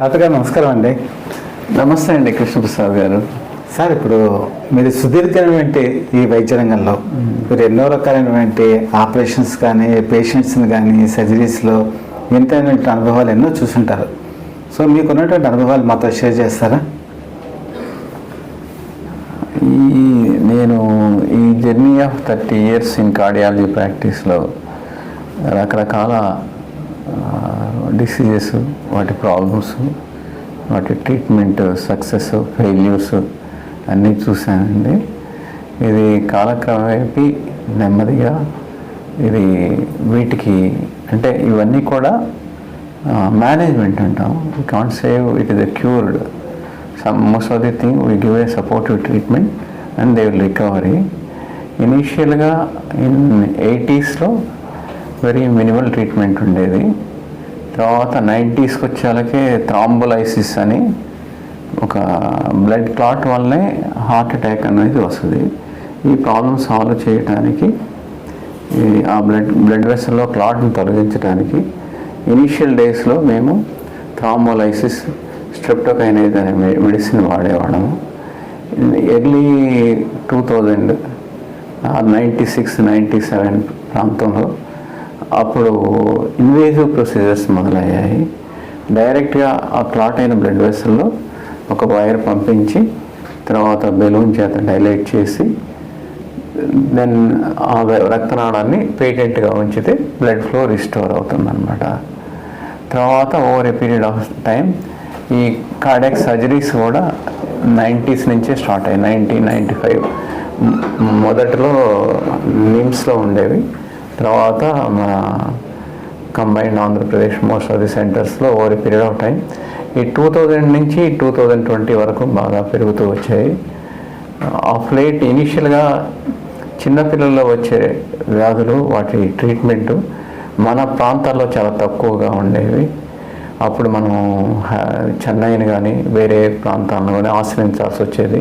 తాతగారు నమస్కారం అండి. నమస్తే అండి కృష్ణప్రసాద్ గారు. సార్ ఇప్పుడు మీరు సుదీర్ఘమైనటువంటి ఈ వైద్య రంగంలో మీరు ఎన్నో రకాలైనటువంటి ఆపరేషన్స్ కానీ పేషెంట్స్ని కానీ సర్జరీస్లో వింతైనటువంటి అనుభవాలు ఎన్నో చూసుంటారు. సో మీకున్నటువంటి అనుభవాలు మాతో షేర్ చేస్తారా? ఈ నేను ఈ journey of thirty years in cardiology ప్రాక్టీస్లో రకరకాల డిసీజెస్ వాటి ప్రాబ్లమ్స్ వాటి ట్రీట్మెంట్ సక్సెస్ ఫెయిల్యూర్స్ అన్నీ చూశానండి. ఇది కాలక్రమేపీ నెమ్మదిగా ఇది వీటికి అంటే ఇవన్నీ కూడా మేనేజ్మెంట్ అంటాం. You can't save it is a cured some most of the thing we give a supportive treatment and they will recovery ఇనీషియల్గా ఇన్ ఎయిటీస్లో వెరీ మినిమల్ ట్రీట్మెంట్ ఉండేది. తర్వాత నైంటీస్కి వచ్చేలకే థ్రాంబులైసిస్ అని ఒక బ్లడ్ క్లాట్ వల్లనే హార్ట్ అటాక్ అనేది వస్తుంది. ఈ ప్రాబ్లమ్ సాల్వ్ చేయడానికి ఈ ఆ బ్లడ్ బ్లడ్ వెసల్లో క్లాట్ని తొలగించడానికి ఇనీషియల్ డేస్లో మేము థ్రాంబోలైసిస్ స్ట్రెప్టోకైనైజ్ అనే మె- medicine వాడేవాడము early two thousand ninety six ninety seven ప్రాంతంలో అప్పుడు ఇన్వేజివ్ ప్రొసీజర్స్ మొదలయ్యాయి. డైరెక్ట్గా ఆ క్లాట్ అయిన బ్లడ్ వెసల్లో ఒక వైర్ పంపించి తర్వాత బెలూన్ చేత డైలైట్ చేసి దెన్ ఆ రక్తనాళాన్ని పేటెంట్గా ఉంచితే బ్లడ్ ఫ్లో రిస్టోర్ అవుతుందన్నమాట. తర్వాత over a period of time ఈ కార్డియాక్ సర్జరీస్ కూడా నైంటీస్ నుంచే స్టార్ట్ అయ్యాయి. నైన్టీన్ నైంటీ ఫైవ్ మొదట్లో నిమ్స్లో ఉండేవి. తర్వాత మన combined Andhra Pradesh most of the సెంటర్స్లో ఓవర్ పీరియడ్ ఆఫ్ టైం ఈ టూ థౌజండ్ నుంచి టూ థౌజండ్ ట్వంటీ వరకు బాగా పెరుగుతూ వచ్చాయి. ఆఫ్ లేట్ ఇనిషియల్గా చిన్నపిల్లల్లో వచ్చే వ్యాధులు వాటి ట్రీట్మెంట్ మన ప్రాంతాల్లో చాలా తక్కువగా ఉండేవి. అప్పుడు మనం చెన్నైని కానీ వేరే ప్రాంతాలను కానీ ఆశ్రయించాల్సి వచ్చేది.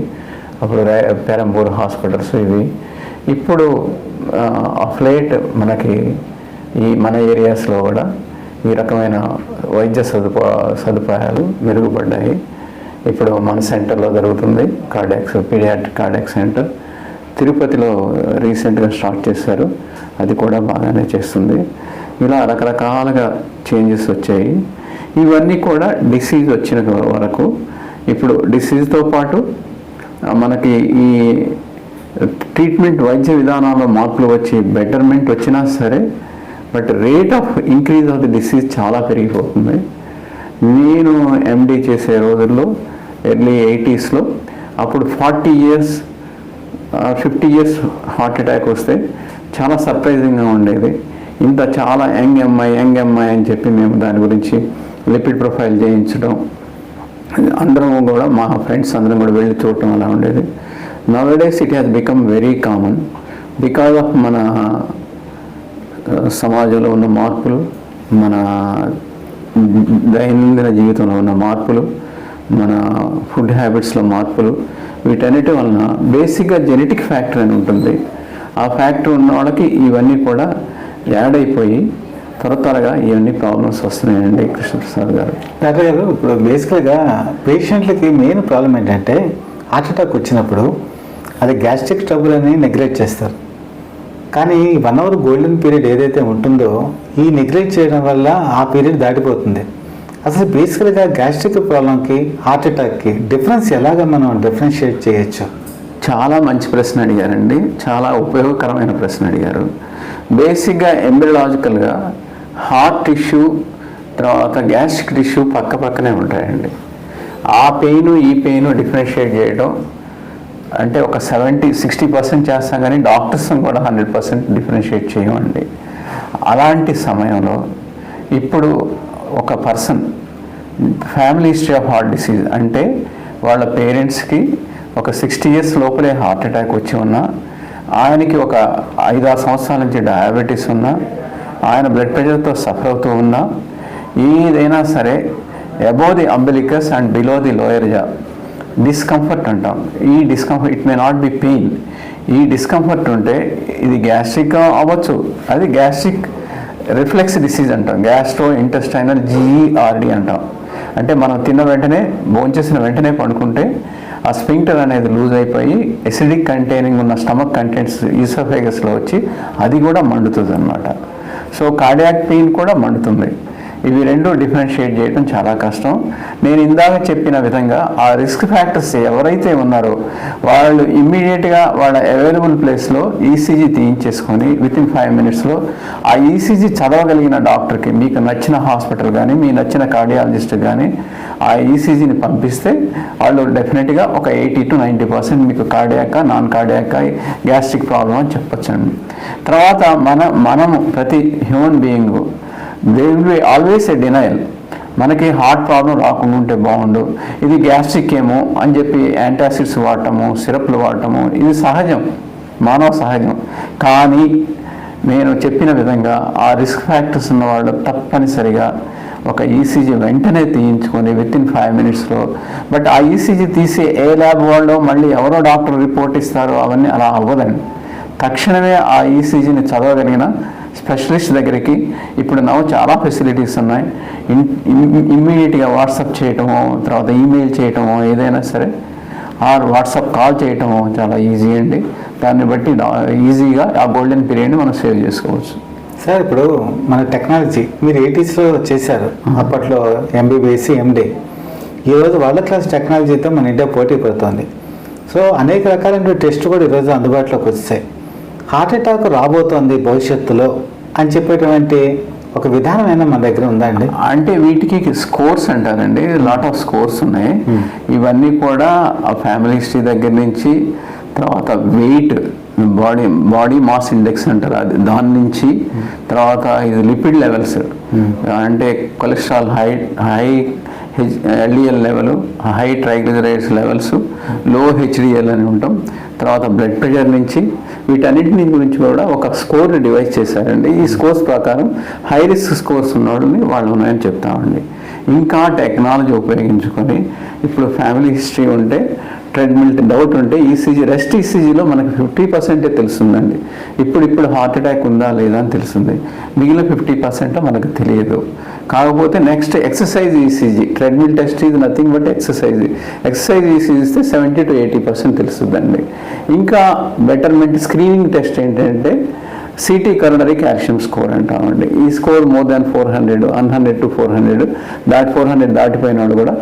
అప్పుడు పెరంబూర్ హాస్పిటల్స్ ఇవి. ఇప్పుడు ఆఫ్ లేట్ మనకి ఈ మన ఏరియాస్లో కూడా ఈ రకమైన వైద్య సదుపా సదుపాయాలు మెరుగుపడ్డాయి. ఇప్పుడు మన సెంటర్లో జరుగుతుంది కార్డాక్స్ పీడియాట్రిక్ కార్డాక్స్ సెంటర్. తిరుపతిలో రీసెంట్గా స్టార్ట్ చేశారు. అది కూడా బాగానే చేస్తుంది. ఇలా రకరకాలుగా చేంజెస్ వచ్చాయి. ఇవన్నీ కూడా డిసీజ్ వచ్చిన వరకు ఇప్పుడు డిసీజ్తో పాటు మనకి ఈ ట్రీట్మెంట్ వైద్య విధానాల్లో మార్పులు వచ్చి బెటర్మెంట్ వచ్చినా సరే but rate of increase of the disease చాలా పెరిగిపోతుంది. నేను ఎండి చేసే రోజుల్లో ఎర్లీ ఎయిటీస్లో అప్పుడు forty years fifty years heart attack వస్తే చాలా సర్ప్రైజింగ్గా ఉండేది. ఇంత చాలా యంగ్ అమ్మాయి యంగ్ అమ్మాయి అని చెప్పి మేము దాని గురించి లిపిడ్ ప్రొఫైల్ చేయించడం అందరం కూడా మా ఫ్రెండ్స్ అందరం కూడా వెళ్ళి చూడటం అలా ఉండేది. Now days it has become very common because of మన సమాజంలో ఉన్న మార్పులు మన దైనందిన జీవితంలో ఉన్న మార్పులు మన ఫుడ్ హ్యాబిట్స్లో మార్పులు వీటన్నిటి వలన బేసిక్గా జెనెటిక్ ఫ్యాక్టర్ అని ఉంటుంది ఆ ఫ్యాక్టర్ ఉన్న వాళ్ళకి ఇవన్నీ కూడా యాడ్ అయిపోయి త్వర త్వరగా ఇవన్నీ ప్రాబ్లమ్స్ వస్తున్నాయండి కృష్ణప్రసాద్ గారు డాక్టర్ గారు ఇప్పుడు బేసికల్గా పేషెంట్లకి మెయిన్ ప్రాబ్లం ఏంటంటే హార్ట్ అటాక్ వచ్చినప్పుడు అది గ్యాస్ట్రిక్ ట్రబుల్ అని నెగ్లెక్ట్ చేస్తారు. కానీ వన్ అవర్ గోల్డెన్ పీరియడ్ ఏదైతే ఉంటుందో ఈ నెగ్లెక్ట్ చేయడం వల్ల ఆ పీరియడ్ దాటిపోతుంది. అసలు బేసికల్గా గ్యాస్ట్రిక్ ప్రాబ్లంకి హార్ట్ అటాక్కి డిఫరెన్స్ ఎలాగ మనం డిఫరెన్షియేట్ చేయొచ్చు? చాలా మంచి ప్రశ్న అడిగారండి. చాలా ఉపయోగకరమైన ప్రశ్న అడిగారు. బేసిక్గా ఎంబ్రిలాజికల్గా హార్ట్ టిష్యూ తర్వాత గ్యాస్ట్రిక్ టిష్యూ పక్క పక్కనే ఉంటాయండి. ఆ పెయిన్ ఈ పెయిన్ డిఫరెన్షియేట్ చేయడం అంటే ఒక సెవెంటీ సిక్స్టీ పర్సెంట్ చేస్తాం కానీ డాక్టర్స్ని కూడా హండ్రెడ్ పర్సెంట్ డిఫరెన్షియేట్ చేయమండి. అలాంటి సమయంలో ఇప్పుడు ఒక person family history of heart disease అంటే వాళ్ళ పేరెంట్స్కి ఒక సిక్స్టీ ఇయర్స్ లోపలే హార్ట్ అటాక్ వచ్చి ఉన్నా ఆయనకి ఒక ఐదారు సంవత్సరాల నుంచి డయాబెటీస్ ఉన్నా ఆయన బ్లడ్ ప్రెషర్తో సఫర్ అవుతూ ఉన్నా ఏదైనా సరే above the umbilicus and below the lower jaw discomfort అంటాం. ఈ discomfort it may not be pain ఈ డిస్కంఫర్ట్ ఉంటే ఇది గ్యాస్ట్రిక్ అవ్వచ్చు. అది గ్యాస్ట్రిక్ రిఫ్లెక్స్ డిసీజ్ అంటాం. గ్యాస్ట్రో ఇంటెస్టైనల్ జీఈఆర్డి అంటాం. అంటే మనం తిన్న వెంటనే భోంచేసిన వెంటనే పడుకుంటే ఆ స్పింక్టర్ అనేది లూజ్ అయిపోయి ఎసిడిక్ కంటైనింగ్ ఉన్న స్టమక్ కంటెంట్స్ ఈసోఫేగస్లో వచ్చి అది కూడా మండుతుంది అనమాట సో కార్డియాక్ పెయిన్ కూడా మండుతుంది. ఇవి రెండు డిఫరెన్షియేట్ చేయడం చాలా కష్టం. నేను ఇందాక చెప్పిన విధంగా ఆ రిస్క్ ఫ్యాక్టర్స్ ఎవరైతే ఉన్నారో వాళ్ళు ఇమ్మీడియట్గా వాళ్ళ అవైలబుల్ ప్లేస్లో ఈసీజీ తీయించేసుకొని విత్ ఇన్ ఫైవ్ మినిట్స్లో ఆ ఈసీజీ చదవగలిగిన డాక్టర్కి మీకు నచ్చిన హాస్పిటల్ కానీ మీ నచ్చిన కార్డియాలజిస్ట్ కానీ ఆ ఈసీజీని పంపిస్తే వాళ్ళు డెఫినెట్గా ఒక ఎయిటీ టు నైంటీ పర్సెంట్ మీకు cardiac non cardiac gastric problem అని చెప్పొచ్చండి. తర్వాత మన మనము ప్రతి human being they will be always a denial మనకి హార్ట్ ప్రాబ్లం రాకుండా ఉంటే బాగుండు. ఇది గ్యాస్ట్రిక్ ఏమో అని చెప్పి యాంటాసిడ్స్ వాడటము సిరప్లు వాడటము ఇది సహజం. మానవ సహజం. కానీ నేను చెప్పిన విధంగా ఆ రిస్క్ ఫ్యాక్టర్స్ ఉన్నవాళ్ళు తప్పనిసరిగా ఒక ఈసీజీ వెంటనే తీయించుకొని విత్ ఇన్ ఫైవ్ మినిట్స్లో బట్ ఆ ఈసీజీ తీసి ఏ ల్యాబ్ వాళ్ళు మళ్ళీ ఎవరో డాక్టర్ రిపోర్ట్ ఇస్తారో అవన్నీ అలా అవ్వదండి. తక్షణమే ఆ ఈసీజీని చదవగలిగిన స్పెషలిస్ట్ దగ్గరికి ఇప్పుడు నవ్వు చాలా ఫెసిలిటీస్ ఉన్నాయి. ఇమ్మీడియట్గా వాట్సాప్ చేయటమో తర్వాత ఈమెయిల్ చేయటమో ఏదైనా సరే ఆర్ వాట్సాప్ కాల్ చేయటమో చాలా ఈజీ అండి. దాన్ని బట్టి ఈజీగా ఆ గోల్డెన్ పీరియడ్ని మనం సేవ్ చేసుకోవచ్చు. సార్ ఇప్పుడు మన టెక్నాలజీ మీరు ఎయిటీస్లో చేశారు అప్పట్లో ఎంబీబీఎస్ ఎండి ఈరోజు వరల్డ్ క్లాస్ టెక్నాలజీతో మన ఇండియా పోటీ పడుతోంది. సో అనేక రకాలైన టెస్ట్ కూడా ఈరోజు అందుబాటులోకి వచ్చాయి. హార్ట్ అటాక్ రాబోతోంది భవిష్యత్తులో అని చెప్పేటువంటి ఒక విధానం అయినా మన దగ్గర ఉందా అండి? అంటే వీటికి స్కోర్స్ అంటారండి. లాట్ ఆఫ్ స్కోర్స్ ఉన్నాయి. ఇవన్నీ కూడా ఆ ఫ్యామిలీ హిస్టరీ దగ్గర నుంచి తర్వాత weight body body mass index అంటారు అది. దాని నుంచి తర్వాత ఇది లిపిడ్ లెవెల్స్. అంటే cholesterol high high H LDL level high triglycerides లెవెల్స్లో హెచ్డిఎల్ అని ఉంటాం. తర్వాత బ్లడ్ ప్రెషర్ నుంచి వీటన్నింటిని గురించి కూడా ఒక స్కోర్ని డివైస్ చేశారండి. ఈ స్కోర్స్ ప్రకారం హై రిస్క్ స్కోర్స్ ఉన్నవాళ్ళని వాళ్ళు ఉన్నాయని చెప్తామండి. ఇంకా టెక్నాలజీ ఉపయోగించుకొని ఇప్పుడు ఫ్యామిలీ హిస్టరీ ఉంటే ట్రెడ్మిల్ డౌట్ ఉంటే ఈసీజీ రెస్ట్ ఈసీజీలో మనకు ఫిఫ్టీ పర్సెంటే తెలుస్తుందండి. ఇప్పుడు ఇప్పుడు హార్ట్ అటాక్ ఉందా లేదా అని తెలుస్తుంది. మిగిలిన ఫిఫ్టీ పర్సెంట్ మనకు తెలియదు. కాకపోతే next exercise ECG treadmill test ఇది nothing but exercise. Exercise ECG ఇస్తే సెవెంటీ టు ఎయిటీ పర్సెంట్ తెలుస్తుందండి. ఇంకా బెటర్మెంట్ స్క్రీనింగ్ టెస్ట్ ఏంటంటే సిటీ కరోనరీ క్యాల్షియం స్కోర్ అంటామండి. ఈ score more than four hundred one hundred to four hundred. దాటి four hundred దాటిపోయినాడు కూడా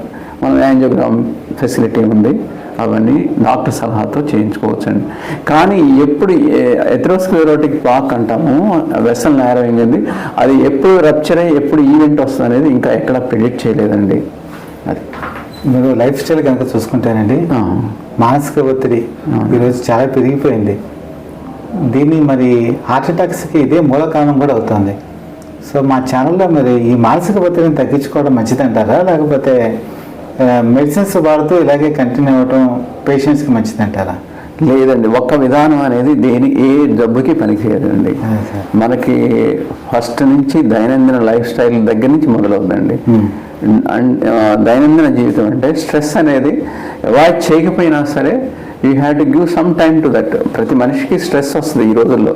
మనం యాంజియోగ్రామ్ ఫెసిలిటీ ఉంది. అవన్నీ డాక్టర్ సలహాతో చేయించుకోవచ్చండి. కానీ ఎప్పుడు ఎథ్రోస్క్లెరోటిక్ పాక్ అంటాము వెసల్ అండి అది ఎప్పుడు రప్చర్ అయ్యి ఎప్పుడు ఈవెంట్ వస్తుంది అనేది ఇంకా ఎక్కడ ప్రిడిక్ట్ చేయలేదండి. అది. మీరు లైఫ్ స్టైల్ కనుక చూసుకుంటేనండి. మానసిక ఒత్తిడి. ఈరోజు చాలా పెరిగిపోయింది. దీన్ని మరి హార్ట్ అటాక్స్కి ఇదే మూల కారణం కూడా అవుతుంది. సో మా ఛానల్లో మరి ఈ మానసిక ఒత్తిడిని తగ్గించుకోవడం మంచిదంటారా? లేకపోతే మెడిసిన్స్ వాడుతూ ఇలాగే కంటిన్యూ అవ్వడం పేషెంట్స్కి మంచిదంటారా? లేదండి ఒక్క విధానం అనేది దేని ఏ జబ్బుకి పనిచేయదండి. మనకి ఫస్ట్ నుంచి దైనందిన లైఫ్ స్టైల్ దగ్గర నుంచి మొదలవుతుందండి. దైనందిన జీవితం అంటే స్ట్రెస్ అనేది అవాయిడ్ చేయకపోయినా సరే you have to give some time to that ప్రతి మనిషికి స్ట్రెస్ వస్తుంది ఈ రోజుల్లో.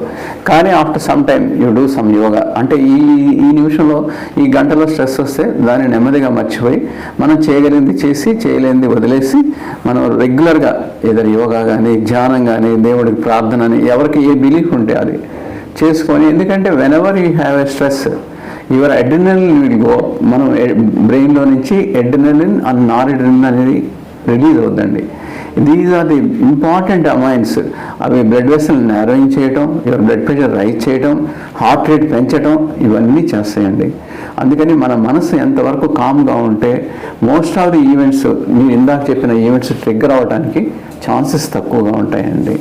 కానీ after some time you do some yoga అంటే ఈ ఈ నిమిషంలో ఈ గంటలో స్ట్రెస్ వస్తే దాన్ని నెమ్మదిగా మర్చిపోయి మనం చేయగలిగింది చేసి చేయలేనిది వదిలేసి మనం రెగ్యులర్గా ఏదైనా యోగా కానీ ధ్యానం కానీ దేవుడికి ప్రార్థన అని ఎవరికి ఏ బిలీఫ్ ఉంటే అది చేసుకొని ఎందుకంటే when you have a stress your adrenaline will go మనం eh, బ్రెయిన్లో నుంచి అడ్రినలిన్ అండ్ నార్ అడ్రినలిన్ అనేది రిలీజ్ అవుతుందండి. These are the important amines అవి బ్లడ్ వెసల్ నేరోయింగ్ చేయటం యువర్ బ్లడ్ ప్రెషర్ రైజ్ చేయటం హార్ట్ రేట్ పెంచటం ఇవన్నీ చేస్తాయండి. అందుకని మన మనసు ఎంతవరకు కామ్గా ఉంటే మోస్ట్ ఆఫ్ ది ఈవెంట్స్ మీరు ఇందాక చెప్పిన ఈవెంట్స్ ట్రిగ్గర్ అవ్వడానికి ఛాన్సెస్ తక్కువగా ఉంటాయండి.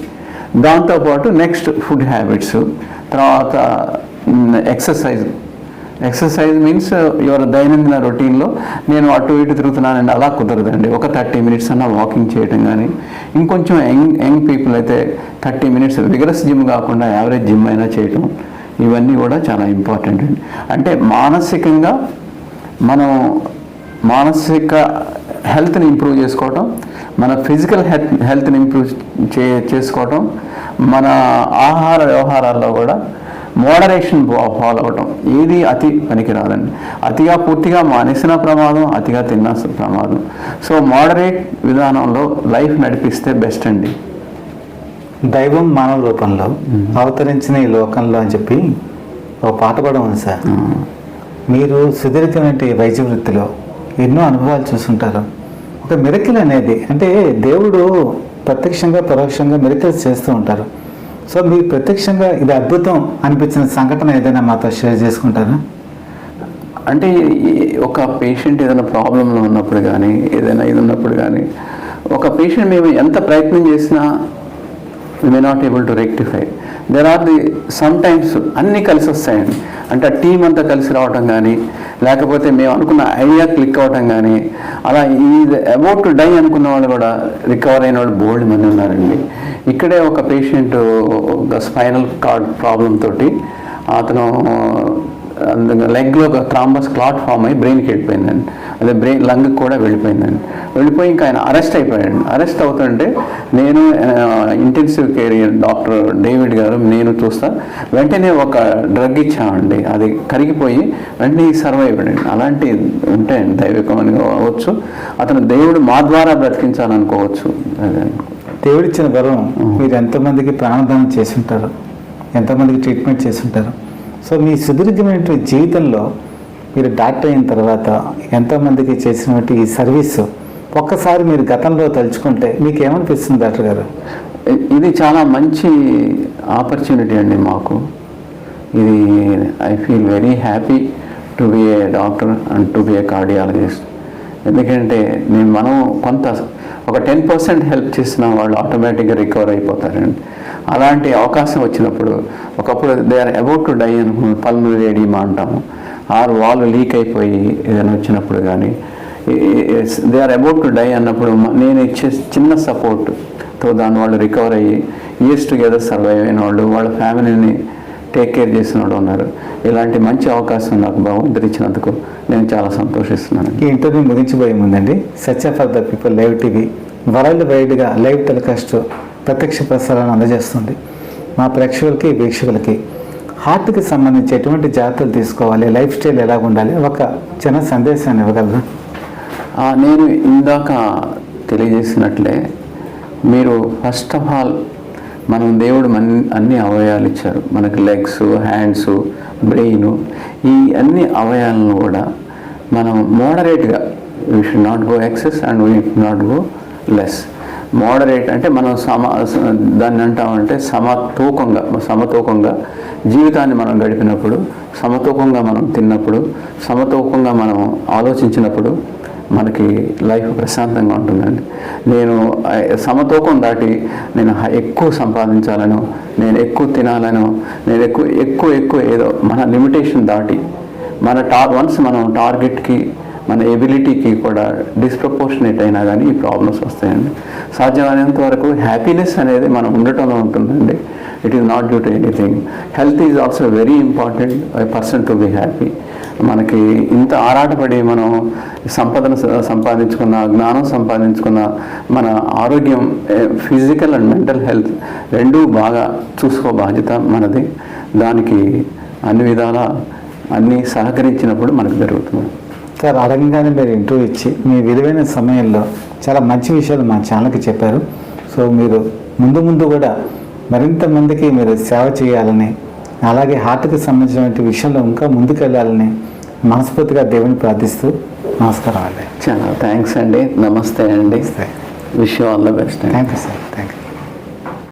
దాంతోపాటు నెక్స్ట్ ఫుడ్ హ్యాబిట్స్ తర్వాత mm, exercise exercise means your దైనందిన రొటీన్లో నేను అటు ఇటు తిరుగుతున్నానండి అలా కుదరదండి. ఒక థర్టీ మినిట్స్ అన్న వాకింగ్ చేయడం కానీ ఇంకొంచెం యంగ్ యంగ్ పీపుల్ అయితే థర్టీ మినిట్స్ విగరస్ జిమ్ కాకుండా యావరేజ్ జిమ్ అయినా చేయటం ఇవన్నీ కూడా చాలా ఇంపార్టెంట్ అండి. అంటే మానసికంగా మనం మానసిక హెల్త్ని ఇంప్రూవ్ చేసుకోవటం మన ఫిజికల్ హెల్త్ హెల్త్ని ఇంప్రూవ్ చే చేసుకోవటం మన ఆహార వ్యవహారాల్లో కూడా మోడరేషన్ ఫాలో అవటం ఏది అతి పనికిరాదండి. అతిగా పూర్తిగా మానేసిన ప్రమాదం అతిగా తిన్నా ప్రమాదం. సో మోడరేట్ విధానంలో లైఫ్ నడిపిస్తే బెస్ట్ అండి. దైవం మానవ రూపంలో అవతరించిన ఈ లోకంలో అని చెప్పి ఒక పాట కూడా ఉంది సార్. మీరు సుదీర్ఘమైన వైద్య వృత్తిలో ఎన్నో అనుభవాలు చూసుంటారు ఒక మిరకిల్ అనేది అంటే దేవుడు ప్రత్యక్షంగా పరోక్షంగా మిరకిల్స్ చేస్తూ ఉంటారు. సో మీరు ప్రత్యక్షంగా ఇది అద్భుతం అనిపించిన సంఘటన ఏదైనా మాతో షేర్ చేసుకుంటారా? అంటే ఒక పేషెంట్ ఏదైనా ప్రాబ్లంలో ఉన్నప్పుడు కానీ ఏదైనా ఇది ఉన్నప్పుడు కానీ ఒక పేషెంట్ మేము ఎంత ప్రయత్నం చేసినా may not able to rectify there are the some times అన్నీ కలిసి వస్తాయండి. అంటే ఆ టీం అంతా కలిసి రావటం కానీ లేకపోతే మేము అనుకున్న ఐడియా క్లిక్ అవ్వటం కానీ అలా ఈ అబౌట్ టు డై అనుకున్న వాళ్ళు కూడా రికవర్ అయిన వాళ్ళు బోల్డ్ మంది ఉన్నారండి. ఇక్కడే ఒక పేషెంట్ ఒక స్పైనల్ కార్డ్ ప్రాబ్లం తోటి అతను లెగ్లో ఒక థ్రాంబస్ క్లాట్ ఫామ్ అయ్యి బ్రెయిన్కి వెళ్ళిపోయిందండి. అదే బ్రెయిన్ లంగ్ కూడా వెళ్ళిపోయిందండి. వెళ్ళిపోయి ఇంకా ఆయన అరెస్ట్ అయిపోయాడు అరెస్ట్ అవుతుంటే నేను ఇంటెన్సివ్ కేర్ డాక్టర్ డేవిడ్ గారు నేను చూస్తా వెంటనే ఒక డ్రగ్ ఇచ్చామండి. అది కరిగిపోయి వెంటనే సర్వైవ్ అయ్యాడండి అలాంటి ఉంటాయండి దైవికం అని అవ్వచ్చు అతను దేవుడు మా ద్వారా బ్రతికించాలనుకోవచ్చు. అదే దేవుడిచ్చిన వరం మీరు ఎంతమందికి ప్రాణదానం చేసి ఉంటారు ఎంతమందికి ట్రీట్మెంట్ చేసి ఉంటారు సో మీ సుదీర్ఘమైన జీవితంలో మీరు డాక్టర్ అయిన తర్వాత ఎంతోమందికి చేసినటువంటి ఈ సర్వీస్ ఒక్కసారి మీరు గతంలో తలుచుకుంటే మీకు ఏమనిపిస్తుంది డాక్టర్ గారు? ఇది చాలా మంచి ఆపర్చునిటీ అండి మాకు. ఇది I feel very happy to be a doctor and to be a cardiologist ఎందుకంటే నేను మనం కొంత ఒక టెన్ పర్సెంట్ హెల్ప్ చేసిన వాళ్ళు ఆటోమేటిక్గా రికవర్ అయిపోతారండి. అలాంటి అవకాశం వచ్చినప్పుడు ఒకప్పుడు they are about to die అనుకున్న పల్మనరీ ఎడీమా అంటాము. ఆరు వాళ్ళు లీక్ అయిపోయి ఏదైనా వచ్చినప్పుడు కానీ they are about to die అన్నప్పుడు నేను ఇచ్చే చిన్న సపోర్ట్తో దాని వాళ్ళు రికవర్ అయ్యి ఇయర్స్ టుగెదర్ సర్వైవ్ అయిన వాళ్ళు వాళ్ళ ఫ్యామిలీని టేక్ కేర్ వాళ్ళు ఉన్నారు. ఇలాంటి మంచి అవకాశం నాకు భగవంతుడు ఇచ్చినందుకు నేను చాలా సంతోషిస్తున్నాను. ఈ ఇంటర్వ్యూ ముగించిపోయే ముందండి Satya for the people live TV world వైడ్గా లైవ్ టెలికాస్ట్ ప్రత్యక్ష ప్రసారాన్ని అందజేస్తుంది. మా ప్రేక్షకులకి వీక్షకులకి హార్ట్కి సంబంధించి ఎటువంటి జాగ్రత్తలు తీసుకోవాలి లైఫ్ స్టైల్ ఎలా ఉండాలి ఒక చిన్న సందేశాన్ని ఇవ్వగలరా? నేను ఇందాక తెలియజేసినట్లే మీరు ఫస్ట్ ఆఫ్ ఆల్ మనం దేవుడు మన అన్ని అవయాలు ఇచ్చారు. మనకి లెగ్స్ హ్యాండ్స్ బ్రెయిన్ ఈ అన్ని అవయాలను కూడా మనం మోడరేట్గా we should not go excess and we not go less moderate అంటే మనం సమ దాన్ని అంటామంటే సమతూకంగా సమతూకంగా జీవితాన్ని మనం గడిపినప్పుడు సమతూకంగా మనం తిన్నప్పుడు సమతూకంగా మనం ఆలోచించినప్పుడు మనకి లైఫ్ ప్రశాంతంగా ఉంటుందండి. నేను సమతూకం దాటి నేను ఎక్కువ సంపాదించాలను నేను ఎక్కువ తినాలను నేను ఎక్కువ ఎక్కువ ఎక్కువ ఏదో మన లిమిటేషన్ దాటి మన టార్ వన్స్ మనం టార్గెట్కి మన ఎబిలిటీకి కూడా డిస్ప్రపోర్షనేట్ అయినా కానీ ఈ ప్రాబ్లమ్స్ వస్తాయండి. సాధ్యమైనంత వరకు హ్యాపీనెస్ అనేది మనం ఉండటంలో ఉంటుందండి. It is not due to anything health is also very important I person to be happy మనకి ఇంత ఆరాటపడి మనం సంపదను సంపాదించుకున్న జ్ఞానం సంపాదించుకున్న మన ఆరోగ్యం ఫిజికల్ అండ్ మెంటల్ హెల్త్ రెండూ బాగా చూసుకో బాధ్యత మనది. దానికి అన్ని విధాల అన్నీ సహకరించినప్పుడు మనకు జరుగుతుంది సార్ అడగగానే మీరు ఇంటర్వ్యూ ఇచ్చి మీ విలువైన సమయంలో చాలా మంచి విషయాలు మా ఛానల్కి చెప్పారు. సో మీరు ముందు ముందు కూడా మరింత మందికి మీరు సేవ చేయాలని అలాగే హార్ట్కి సంబంధించిన విషయంలో ఇంకా ముందుకు వెళ్ళాలని మనస్ఫూర్తిగా దేవుని ప్రార్థిస్తూ నమస్కారం అండి. చాలా థ్యాంక్స్ అండి. నమస్తే అండి. Wish all the best thank you sir. Thank you